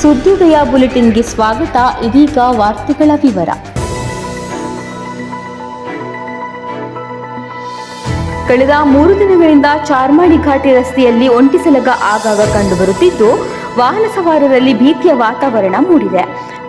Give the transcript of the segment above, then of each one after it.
ಸುದ್ದಿದಯ ಬುಲೆಟಿನ್ಗೆ ಸ್ವಾಗತ, ಇದೀಗ ವಾರ್ತೆಗಳ ವಿವರ. ಕಳೆದ ಮೂರು ದಿನಗಳಿಂದ ಚಾರ್ಮಾಡಿ ಘಾಟಿ ರಸ್ತೆಯಲ್ಲಿ ಒಂಟಿಸಲಗ ಆಗಾಗ ಕಂಡುಬರುತ್ತಿದ್ದು ವಾಹನ ಸವಾರರಲ್ಲಿ ಭೀತಿಯ ವಾತಾವರಣ ಮೂಡಿದೆ.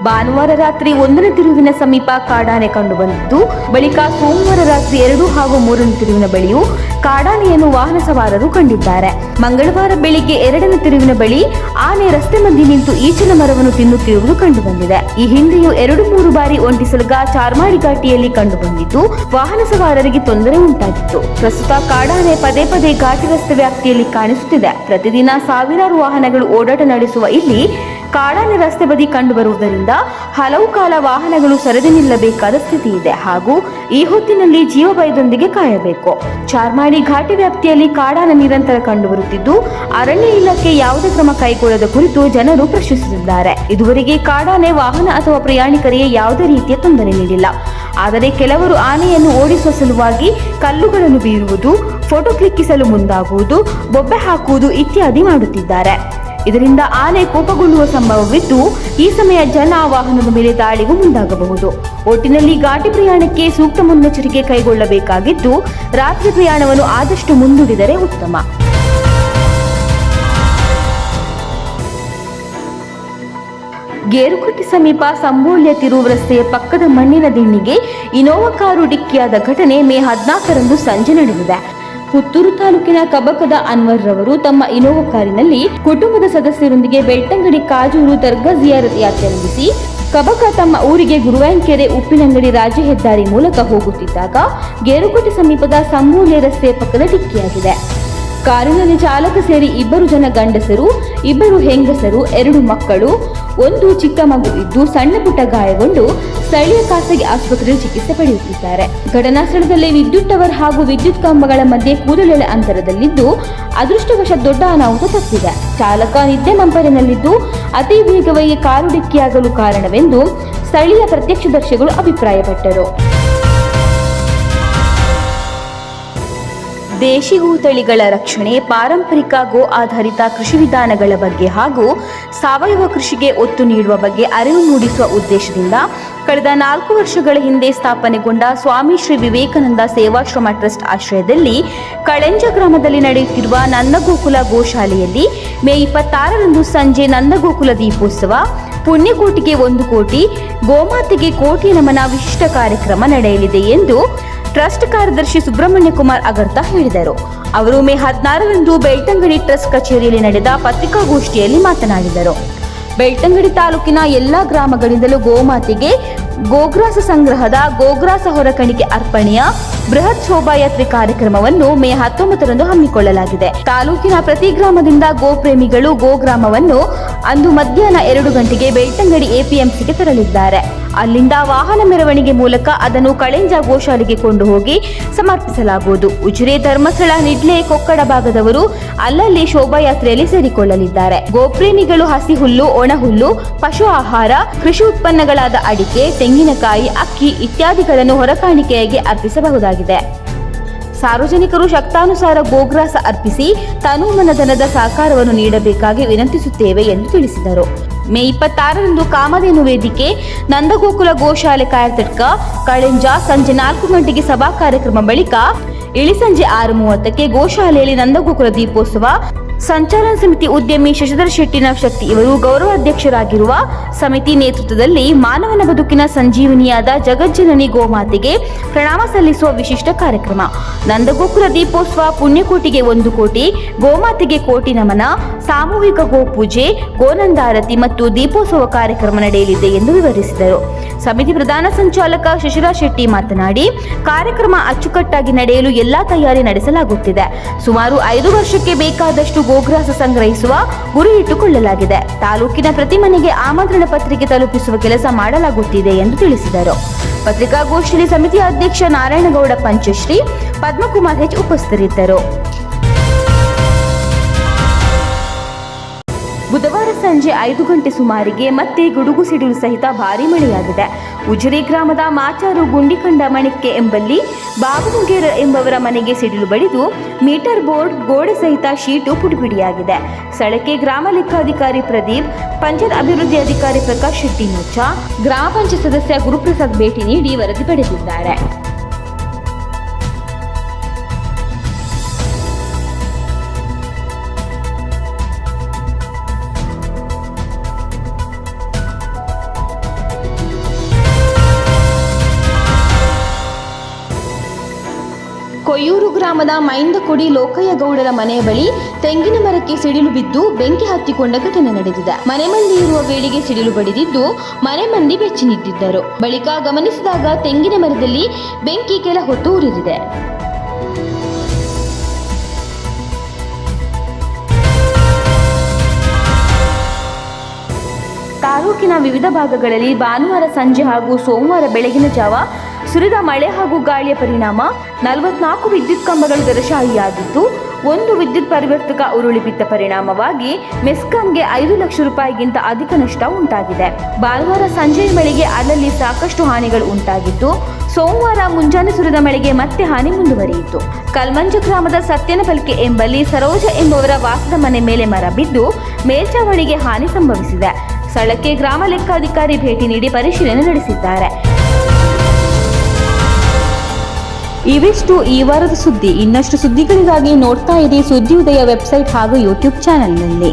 ಭಾನುವಾರ ರಾತ್ರಿ ಒಂದನೇ ತಿರುವಿನ ಸಮೀಪ ಕಾಡಾನೆ ಕಂಡುಬಂದಿದ್ದು, ಬಳಿಕ ಸೋಮವಾರ ರಾತ್ರಿ ಎರಡು ಹಾಗೂ ಮೂರನೇ ತಿರುವಿನ ಬಳಿಯೂ ಕಾಡಾನೆಯನ್ನು ವಾಹನ ಸವಾರರು ಕಂಡಿದ್ದಾರೆ. ಮಂಗಳವಾರ ಬೆಳಿಗ್ಗೆ ಎರಡನೇ ತಿರುವಿನ ಬಳಿ ಆನೆ ರಸ್ತೆ ಮಧ್ಯೆ ನಿಂತು ಈಚಿನ ಮರವನ್ನು ತಿನ್ನುತ್ತಿರುವುದು ಕಂಡುಬಂದಿದೆ. ಈ ಹಿಂದೆಯೂ ಎರಡು ಮೂರು ಬಾರಿ ಒಂಟಿಸಲುಗ ಚಾರ್ಮಾಡಿ ಘಾಟಿಯಲ್ಲಿ ಕಂಡುಬಂದಿದ್ದು, ವಾಹನ ಸವಾರರಿಗೆ ತೊಂದರೆ ಉಂಟಾಗಿತ್ತು. ಪ್ರಸ್ತುತ ಕಾಡಾನೆ ಪದೇ ಪದೇ ಘಾಟಿ ರಸ್ತೆ ವ್ಯಾಪ್ತಿಯಲ್ಲಿ ಕಾಣಿಸುತ್ತಿದೆ. ಪ್ರತಿದಿನ ಸಾವಿರಾರು ವಾಹನಗಳು ಓಡಾಟ ನಡೆಸುವ ಇಲ್ಲಿ ಕಾಡಾನೆ ರಸ್ತೆ ಬದಿ ಕಂಡುಬರುವುದರಿಂದ ಹಲವು ಕಾಲ ವಾಹನಗಳು ಸರದಿ ನಿಲ್ಲಬೇಕಾದ ಸ್ಥಿತಿ ಇದೆ. ಹಾಗೂ ಈ ಹೊತ್ತಿನಲ್ಲಿ ಜೀವ ಭಯದೊಂದಿಗೆ ಕಾಯಬೇಕು. ಚಾರ್ಮಾಡಿ ಘಾಟಿ ವ್ಯಾಪ್ತಿಯಲ್ಲಿ ಕಾಡಾನೆ ನಿರಂತರ ಕಂಡುಬರುತ್ತಿದ್ದು, ಅರಣ್ಯ ಇಲಾಖೆ ಯಾವುದೇ ಕ್ರಮ ಕೈಗೊಳ್ಳದ ಕುರಿತು ಜನರು ಪ್ರಶ್ನಿಸುತ್ತಿದ್ದಾರೆ. ಇದುವರೆಗೆ ಕಾಡಾನೆ ವಾಹನ ಅಥವಾ ಪ್ರಯಾಣಿಕರಿಗೆ ಯಾವುದೇ ರೀತಿಯ ತೊಂದರೆ ನೀಡಿಲ್ಲ. ಆದರೆ ಕೆಲವರು ಆನೆಯನ್ನು ಓಡಿಸುವ ಸಲುವಾಗಿ ಕಲ್ಲುಗಳನ್ನು ಬೀರುವುದು, ಫೋಟೋ ಕ್ಲಿಕ್ಕಿಸಲು ಮುಂದಾಗುವುದು, ಬೊಬ್ಬೆ ಹಾಕುವುದು ಇತ್ಯಾದಿ ಮಾಡುತ್ತಿದ್ದಾರೆ. ಇದರಿಂದ ಆನೆ ಕೋಪಗೊಳ್ಳುವ ಸಂಭವವಿದ್ದು, ಈ ಸಮಯ ಜನ ವಾಹನದ ಮೇಲೆ ದಾಳಿಗೂ ಮುಂದಾಗಬಹುದು. ಒಟ್ಟಿನಲ್ಲಿ ಘಾಟಿ ಪ್ರಯಾಣಕ್ಕೆ ಸೂಕ್ತ ಮುನ್ನೆಚ್ಚರಿಕೆ ಕೈಗೊಳ್ಳಬೇಕಾಗಿದ್ದು, ರಾತ್ರಿ ಪ್ರಯಾಣವನ್ನು ಆದಷ್ಟು ಮುಂದೂಡಿದರೆ ಉತ್ತಮ. ಗೇರುಕಟ್ಟಿ ಸಮೀಪ ಸಂಬೋಳ್ಯ ತಿರುವು ರಸ್ತೆಯ ಪಕ್ಕದ ಮಣ್ಣಿನ ದಿಣ್ಣಿಗೆ ಇನೋವಾ ಕಾರು ಡಿಕ್ಕಿಯಾದ ಘಟನೆ ಮೇ ಹದಿನಾಲ್ಕರಂದು ಸಂಜೆ ನಡೆದಿದೆ. ಪುತ್ತೂರು ತಾಲೂಕಿನ ಕಬಕದ ಅನ್ವರ್ ರವರು ತಮ್ಮ ಇನೋವಾ ಕಾರಿನಲ್ಲಿ ಕುಟುಂಬದ ಸದಸ್ಯರೊಂದಿಗೆ ಬೆಳ್ತಂಗಡಿ ಕಾಜೂರು ದರ್ಗಾ ಜಿಯಾರತ್ ಯಾತ್ರೆ ಮುಗಿಸಿ ಕಬಕ ತಮ್ಮ ಊರಿಗೆ ಗುರುವಾಯಂಕೆರೆ ಉಪ್ಪಿನಂಗಡಿ ರಾಜ್ಯ ಹೆದ್ದಾರಿ ಮೂಲಕ ಹೋಗುತ್ತಿದ್ದಾಗ ಗೇರುಕೋಟೆ ಸಮೀಪದ ಸಂಬೂಲೆ ರಸ್ತೆ ಪಕ್ಕದ ಡಿಕ್ಕಿಯಾಗಿದೆ. ಕಾರಿನಲ್ಲಿ ಚಾಲಕ ಸೇರಿ ಇಬ್ಬರು ಜನ ಗಂಡಸರು, ಇಬ್ಬರು ಹೆಂಗಸರು, ಎರಡು ಮಕ್ಕಳು ಒಂದು ಚಿಕ್ಕ ಮಗು ಇದ್ದು ಸಣ್ಣ ಪುಟ್ಟ ಗಾಯಗೊಂಡು ಸ್ಥಳೀಯ ಖಾಸಗಿ ಆಸ್ಪತ್ರೆಯಲ್ಲಿ ಚಿಕಿತ್ಸೆ ಪಡೆಯುತ್ತಿದ್ದಾರೆ. ಘಟನಾ ಸ್ಥಳದಲ್ಲಿ ವಿದ್ಯುತ್ ಟವರ್ ಹಾಗೂ ವಿದ್ಯುತ್ ಕಂಬಗಳ ಮಧ್ಯೆ ಕೂದಲೆಳೆ ಅಂತರದಲ್ಲಿದ್ದು ಅದೃಷ್ಟವಶ ದೊಡ್ಡ ಅನಾಹುತ ತಪ್ಪಿದೆ. ಚಾಲಕ ನಿದ್ದೆ ಮಂಪರಿನಲ್ಲಿದ್ದು ಅತಿ ವೇಗವಾಗಿ ಕಾರು ಡಿಕ್ಕಿಯಾಗಲು ಕಾರಣವೆಂದು ಸ್ಥಳೀಯ ಪ್ರತ್ಯಕ್ಷದರ್ಶಿಗಳು ಅಭಿಪ್ರಾಯಪಟ್ಟರು. ದೇಶಿ ತಳಿಗಳ ರಕ್ಷಣೆ, ಪಾರಂಪರಿಕ ಗೋ ಆಧಾರಿತ ಕೃಷಿ ವಿಧಾನಗಳ ಬಗ್ಗೆ ಹಾಗೂ ಸಾವಯವ ಕೃಷಿಗೆ ಒತ್ತು ನೀಡುವ ಬಗ್ಗೆ ಅರಿವು ಮೂಡಿಸುವ ಉದ್ದೇಶದಿಂದ ಕಳೆದ ನಾಲ್ಕು ವರ್ಷಗಳ ಹಿಂದೆ ಸ್ಥಾಪನೆಗೊಂಡ ಸ್ವಾಮಿ ಶ್ರೀ ವಿವೇಕಾನಂದ ಸೇವಾಶ್ರಮ ಟ್ರಸ್ಟ್ ಆಶ್ರಯದಲ್ಲಿ ಕಳೆಂಜ ಗ್ರಾಮದಲ್ಲಿ ನಡೆಯುತ್ತಿರುವ ನಂದಗೋಕುಲ ಗೋಶಾಲೆಯಲ್ಲಿ ಮೇ ಇಪ್ಪತ್ತಾರರಂದು ಸಂಜೆ ನಂದಗೋಕುಲ ದೀಪೋತ್ಸವ, ಪುಣ್ಯಕೋಟಿಗೆ ಒಂದು ಕೋಟಿ, ಗೋಮಾತೆಗೆ ಕೋಟಿ ನಮನ ವಿಶಿಷ್ಟ ಕಾರ್ಯಕ್ರಮ ನಡೆಯಲಿದೆ ಎಂದು ಟ್ರಸ್ಟ್ ಕಾರ್ಯದರ್ಶಿ ಸುಬ್ರಹ್ಮಣ್ಯ ಕುಮಾರ್ ಅಗರ್ತಾ ಹೇಳಿದರು. ಅವರು ಮೇ ಹದಿನಾರರಂದು ಬೆಳ್ತಂಗಡಿ ಟ್ರಸ್ಟ್ ಕಚೇರಿಯಲ್ಲಿ ನಡೆದ ಪತ್ರಿಕಾಗೋಷ್ಠಿಯಲ್ಲಿ ಮಾತನಾಡಿದರು. ಬೆಳ್ತಂಗಡಿ ತಾಲೂಕಿನ ಎಲ್ಲಾ ಗ್ರಾಮಗಳಿಂದಲೂ ಗೋಮಾತೆಗೆ ಗೋಗ್ರಾಸ ಸಂಗ್ರಹದ ಗೋಗ್ರಾಸ ಹೊರಕಣಿಕೆ ಅರ್ಪಣೆಯ ಬೃಹತ್ ಶೋಭಾಯಾತ್ರೆ ಕಾರ್ಯಕ್ರಮವನ್ನು ಮೇ ಹತ್ತೊಂಬತ್ತರಂದು ಹಮ್ಮಿಕೊಳ್ಳಲಾಗಿದೆ. ತಾಲೂಕಿನ ಪ್ರತಿ ಗ್ರಾಮದಿಂದ ಗೋಪ್ರೇಮಿಗಳು ಗೋಗ್ರಾಮವನ್ನು ಅಂದು ಮಧ್ಯಾಹ್ನ ಎರಡು ಗಂಟೆಗೆ ಬೆಳ್ತಂಗಡಿ ಎಪಿಎಂಸಿಗೆ ತೆರಳಿದ್ದಾರೆ. ಅಲ್ಲಿಂದ ವಾಹನ ಮೆರವಣಿಗೆ ಮೂಲಕ ಅದನ್ನು ಕಳೆಂಜ ಗೋಶಾಲೆಗೆ ಕೊಂಡು ಹೋಗಿ ಸಮರ್ಪಿಸಲಾಗುವುದು. ಉಜಿರೆ ಧರ್ಮಸ್ಥಳ ನಿಡ್ಲೆ ಕೊಕ್ಕಡ ಭಾಗದವರು ಅಲ್ಲಲ್ಲಿ ಶೋಭಾಯಾತ್ರೆಯಲ್ಲಿ ಸೇರಿಕೊಳ್ಳಲಿದ್ದಾರೆ. ಗೋಪ್ರೇಮಿಗಳು ಹಸಿ ಹುಲ್ಲು ಒಣಹುಲ್ಲು, ಪಶು ಆಹಾರ, ಕೃಷಿ ಉತ್ಪನ್ನಗಳಾದ ಅಡಿಕೆ, ತೆಂಗಿನಕಾಯಿ, ಅಕ್ಕಿ ಇತ್ಯಾದಿಗಳನ್ನು ಹೊರಕಾಣಿಕೆಯಾಗಿ ಅರ್ಪಿಸಬಹುದಾಗಿದೆ. ಸಾರ್ವಜನಿಕರು ಶಕ್ತಾನುಸಾರ ಗೋಗ್ರಾಸ ಅರ್ಪಿಸಿ ತನುಮನಧನದ ಸಹಕಾರವನ್ನು ನೀಡಬೇಕಾಗಿ ವಿನಂತಿಸುತ್ತೇವೆ ಎಂದು ತಿಳಿಸಿದರು. ಮೇ ಇಪ್ಪತ್ತಾರರಂದು ಕಾಮಧೇನು ವೇದಿಕೆ ನಂದಗೋಕುಲ ಗೋಶಾಲೆ ಕಾಯತಡ್ಕ ಕಳೆಂಜ ಸಂಜೆ ನಾಲ್ಕು ಗಂಟೆಗೆ ಸಭಾ ಕಾರ್ಯಕ್ರಮ ಬಳಿಕ ಇಳಿ ಸಂಜೆ ಆರು ಮೂವತ್ತಕ್ಕೆ ಗೋಶಾಲೆಯಲ್ಲಿ ನಂದಗೋಕುಲ ದೀಪೋತ್ಸವ ಸಂಚಾಲನ ಸಮಿತಿ ಉದ್ಯಮಿ ಶಶಿಧರ್ ಶೆಟ್ಟಿ ಶಕ್ತಿ ಇವರು ಗೌರವಾಧ್ಯಕ್ಷರಾಗಿರುವ ಸಮಿತಿ ನೇತೃತ್ವದಲ್ಲಿ ಮಾನವನ ಬದುಕಿನ ಸಂಜೀವನಿಯಾದ ಜಗಜ್ಜನನಿ ಗೋಮಾತೆಗೆ ಪ್ರಣಾಮ ಸಲ್ಲಿಸುವ ವಿಶಿಷ್ಟ ಕಾರ್ಯಕ್ರಮ. ನಂದಗೋಕುಲ ದೀಪೋತ್ಸವ ಪುಣ್ಯಕೋಟಿಗೆ ಒಂದು ಕೋಟಿ, ಗೋಮಾತೆಗೆ ಕೋಟಿ ನಮನ, ಸಾಮೂಹಿಕ ಗೋಪೂಜೆ, ಗೋನಂದಾರತಿ ಮತ್ತು ದೀಪೋತ್ಸವ ಕಾರ್ಯಕ್ರಮ ನಡೆಯಲಿದೆ ಎಂದು ವಿವರಿಸಿದರು. ಸಮಿತಿ ಪ್ರಧಾನ ಸಂಚಾಲಕ ಶಶಿರಾ ಶೆಟ್ಟಿ ಮಾತನಾಡಿ, ಕಾರ್ಯಕ್ರಮ ಅಚ್ಚುಕಟ್ಟಾಗಿ ನಡೆಯಲು ಎಲ್ಲಾ ತಯಾರಿ ನಡೆಸಲಾಗುತ್ತಿದೆ. ಸುಮಾರು ಐದು ವರ್ಷಕ್ಕೆ ಬೇಕಾದಷ್ಟು ಗೋಗ್ರಾಸ ಸಂಗ್ರಹಿಸುವ ಗುರಿ ಇಟ್ಟುಕೊಳ್ಳಲಾಗಿದೆ. ತಾಲೂಕಿನ ಪ್ರತಿ ಮನೆಗೆ ಆಮಂತ್ರಣ ಪತ್ರಿಕೆ ತಲುಪಿಸುವ ಕೆಲಸ ಮಾಡಲಾಗುತ್ತಿದೆ ಎಂದು ತಿಳಿಸಿದರು. ಪತ್ರಿಕಾಗೋಷ್ಠಿಯಲ್ಲಿ ಸಮಿತಿ ಅಧ್ಯಕ್ಷ ನಾರಾಯಣಗೌಡ ಪಂಚಶ್ರೀ, ಪದ್ಮಕುಮಾರ್ ಹೆಚ್ ಉಪಸ್ಥಿತರಿದ್ದರು. ಸಂಜೆ ಐದು ಗಂಟೆ ಸುಮಾರಿಗೆ ಮತ್ತೆ ಗುಡುಗು ಸಿಡಿಲು ಸಹಿತ ಭಾರಿ ಮಳೆಯಾಗಿದೆ. ಉಜಿರೆ ಗ್ರಾಮದ ಮಾಚಾರು ಗುಂಡಿಕಂಡ ಮಣಿಕೆ ಎಂಬಲ್ಲಿ ಬಾಬುಗೇರ ಎಂಬವರ ಮನೆಗೆ ಸಿಡಿಲು ಬಡಿದು ಮೀಟರ್ ಬೋರ್ಡ್, ಗೋಡೆ ಸಹಿತ ಶೀಟು ಪುಡಿಪುಡಿಯಾಗಿದೆ. ಸ್ಥಳಕ್ಕೆ ಗ್ರಾಮ ಲೆಕ್ಕಾಧಿಕಾರಿ ಪ್ರದೀಪ್, ಪಂಚಾಯತ್ ಅಭಿವೃದ್ಧಿ ಅಧಿಕಾರಿ ಪ್ರಕಾಶ್ ಶೆಟ್ಟಿ ಮುಚ್ಚ ಗ್ರಾಮ ಪಂಚಾಯತ್ ಸದಸ್ಯ ಗುರುಪ್ರಸಾದ್ ಭೇಟಿ ನೀಡಿ ವರದಿ ಪಡೆದಿದ್ದಾರೆ. ಗ್ರಾಮದ ಮೈಂದಕೊಡಿ ಲೋಕಯ್ಯ ಗೌಡರ ಮನೆಯ ಬಳಿ ತೆಂಗಿನ ಮರಕ್ಕೆ ಸಿಡಿಲು ಬಿದ್ದು ಬೆಂಕಿ ಹತ್ತಿಕೊಂಡ ಘಟನೆ ನಡೆದಿದೆ. ಮನೆ ಮಂದಿ ಇರುವ ವೇಳೆಗೆ ಸಿಡಿಲು ಬಡಿದಿದ್ದು ಮನೆ ಮಂದಿ ಬೆಚ್ಚಿ ನಿಂತಿದ್ದರು ಬಳಿಕ ಗಮನಿಸಿದಾಗ ತೆಂಗಿನ ಮರದಲ್ಲಿ ಬೆಂಕಿ ಕೆಲ ಹೊತ್ತು ಉರಿದಿದೆ. ತಾಲೂಕಿನ ವಿವಿಧ ಭಾಗಗಳಲ್ಲಿ ಭಾನುವಾರ ಸಂಜೆ ಹಾಗೂ ಸೋಮವಾರ ಬೆಳಗಿನ ಜಾವ ಸುರಿದ ಮಳೆ ಹಾಗೂ ಗಾಳಿಯ ಪರಿಣಾಮ ನಲವತ್ನಾಲ್ಕು ವಿದ್ಯುತ್ ಕಂಬಗಳು ದರಶಾಹಿಯಾಗಿದ್ದು ಒಂದು ವಿದ್ಯುತ್ ಪರಿವರ್ತಕ ಉರುಳಿ ಬಿದ್ದ ಪರಿಣಾಮವಾಗಿ ಮೆಸ್ಕಾಂಗೆ ಐದು ಲಕ್ಷ ರೂಪಾಯಿಗಿಂತ ಅಧಿಕ ನಷ್ಟ ಉಂಟಾಗಿದೆ. ಭಾನುವಾರ ಸಂಜೆಯ ಮಳೆಗೆ ಅಲ್ಲಲ್ಲಿ ಸಾಕಷ್ಟು ಹಾನಿಗಳು ಉಂಟಾಗಿದ್ದು, ಸೋಮವಾರ ಮುಂಜಾನೆ ಸುರಿದ ಮಳೆಗೆ ಮತ್ತೆ ಹಾನಿ ಮುಂದುವರಿಯಿತು. ಕಲ್ಮಂಜ ಗ್ರಾಮದ ಸತ್ಯನಪಲ್ಕೆ ಎಂಬಲ್ಲಿ ಸರೋಜ ಎಂಬುವರ ವಾಸದ ಮನೆ ಮೇಲೆ ಮರ ಬಿದ್ದು ಮೇಲ್ಚಾವಣಿಗೆ ಹಾನಿ ಸಂಭವಿಸಿದೆ. ಸ್ಥಳಕ್ಕೆ ಗ್ರಾಮ ಲೆಕ್ಕಾಧಿಕಾರಿ ಭೇಟಿ ನೀಡಿ ಪರಿಶೀಲನೆ ನಡೆಸಿದ್ದಾರೆ. ಇವಿಷ್ಟು ಈ ವಾರದ ಸುದ್ದಿ. ಇನ್ನಷ್ಟು ಸುದ್ದಿಗಳಿಗಾಗಿ ನೋಡ್ತಾ ಇದೆ ಸುದ್ದಿ ಉದಯ ವೆಬ್ಸೈಟ್ ಹಾಗೂ ಯೂಟ್ಯೂಬ್ ಚಾನೆಲ್ನಲ್ಲಿ.